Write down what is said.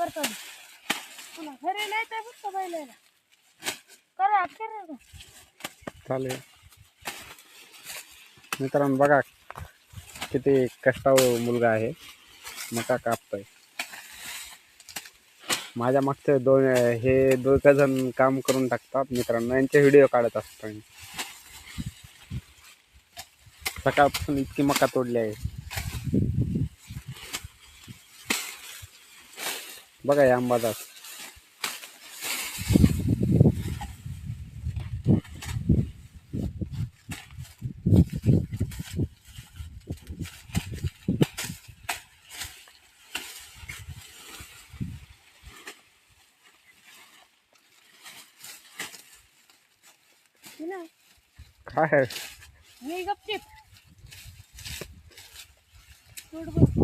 करतो तुला घरी नाही तर फक्त बैलायला. करा कर चालेल. मित्रांनो बघा किती कष्टावर मुलगा आहे. मका कापतोय. माझ्या मागचे दोन हे दोघ जण काम करून टाकतात. मित्रांनो यांचे व्हिडिओ काढत असतो मी. सकाळपासून इतकी मका तोडली आहे. बघा या आंबादास ना काय आहे? मी गपचिप. सोड बघ